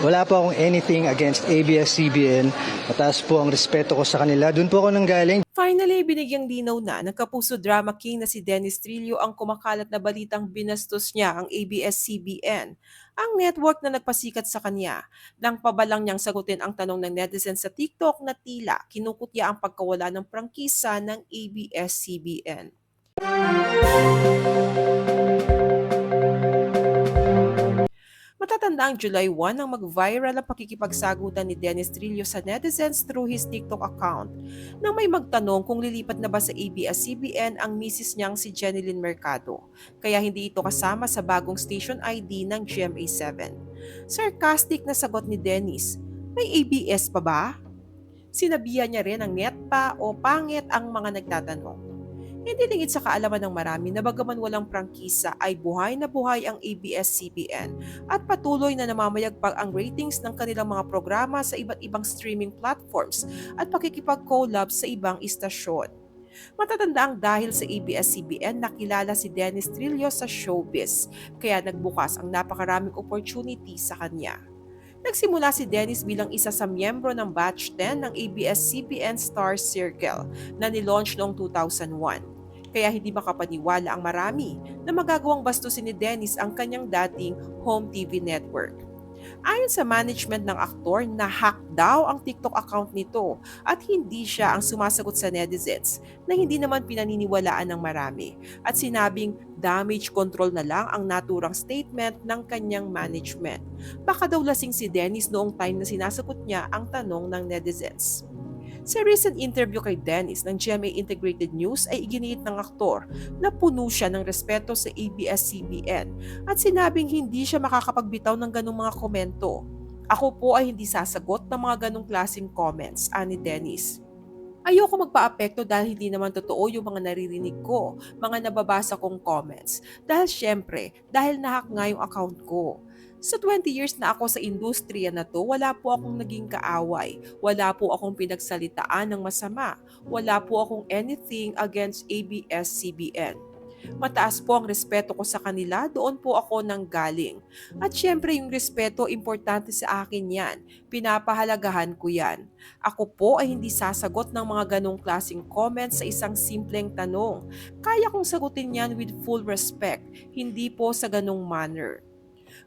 Wala po akong anything against ABS-CBN. Mataas po ang respeto ko sa kanila. Doon po ako nanggaling. Finally, binigyang linaw na ng kapuso drama king na si Dennis Trillo ang kumakalat na balitang binastos niya ang ABS-CBN, ang network na nagpasikat sa kanya, nang pabalang niyang sagutin ang tanong ng netizens sa TikTok na tila kinukutya ang pagkawala ng prangkisa ng ABS-CBN. Ang July 1 nang mag-viral ang pakikipagsagutan ni Dennis Trillo sa netizens through his TikTok account nang may magtanong kung lilipat na ba sa ABS-CBN ang misis niyang si Jenilyn Mercado, kaya hindi ito kasama sa bagong station ID ng GMA7. Sarcastic na sagot ni Dennis, may ABS pa ba? Sinabihan niya rin ang net pa o pangit ang mga nagtatanong. Hindi lingid sa kaalaman ng marami na bagaman walang prangkisa ay buhay na buhay ang ABS-CBN at patuloy na namamayagpag ang ratings ng kanilang mga programa sa iba't ibang streaming platforms at pakikipag-collab sa ibang istasyon. Matatanda ang dahil sa ABS-CBN nakilala si Dennis Trillo sa showbiz, kaya nagbukas ang napakaraming opportunity sa kanya. Nagsimula si Dennis bilang isa sa miyembro ng Batch 10 ng ABS-CBN Star Circle na nilaunch noong 2001. Kaya hindi makapaniwala ang marami na magagawang bastusin ni Dennis ang kanyang dating home TV network. Ayon sa management ng aktor, na-hack daw ang TikTok account nito at hindi siya ang sumasagot sa netizens na hindi naman pinaniniwalaan ng marami at sinabing damage control na lang ang naturang statement ng kanyang management. Baka daw lasing si Dennis noong time na sinasagot niya ang tanong ng netizens. Sa recent interview kay Dennis ng GMA Integrated News ay iginiit ng aktor na puno siya ng respeto sa ABS-CBN at sinabing hindi siya makakapagbitaw ng ganong mga komento. Ako po ay hindi sasagot ng mga ganong klaseng comments, ani Dennis. Ayoko magpa-apekto dahil hindi naman totoo yung mga naririnig ko, mga nababasa kong comments. Dahil syempre, dahil nahack nga yung account ko. Sa 20 years na ako sa industriya na to, wala po akong naging kaaway. Wala po akong pinagsalitaan ng masama. Wala po akong anything against ABS-CBN. Mataas po ang respeto ko sa kanila, doon po ako nang galing. At syempre yung respeto, importante sa akin yan. Pinapahalagahan ko yan. Ako po ay hindi sasagot ng mga ganong klaseng comments sa isang simpleng tanong. Kaya kong sagutin yan with full respect, hindi po sa ganong manner.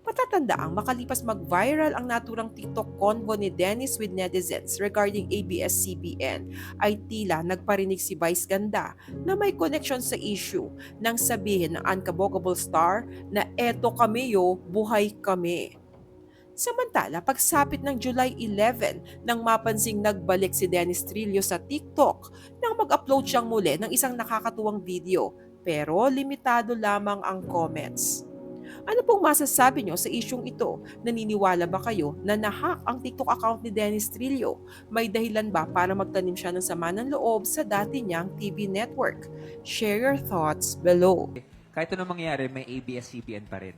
Matatandaang makalipas mag-viral ang naturang TikTok convo ni Dennis with netizens regarding ABS-CBN ay tila nagparinig si Vice Ganda na may connection sa issue nang sabihin ng unkabogable star na eto kami yo, buhay kami. Samantala, pagsapit ng July 11 nang mapansing nagbalik si Dennis Trillo sa TikTok nang mag-upload siyang muli ng isang nakakatuwang video pero limitado lamang ang comments. Ano pong masasabi nyo sa isyong ito? Naniniwala ba kayo na nahack ang TikTok account ni Dennis Trillo? May dahilan ba para magtanim siya ng sama ng loob sa dati niyang TV network? Share your thoughts below. kahit anong mangyari, may ABS-CBN pa rin.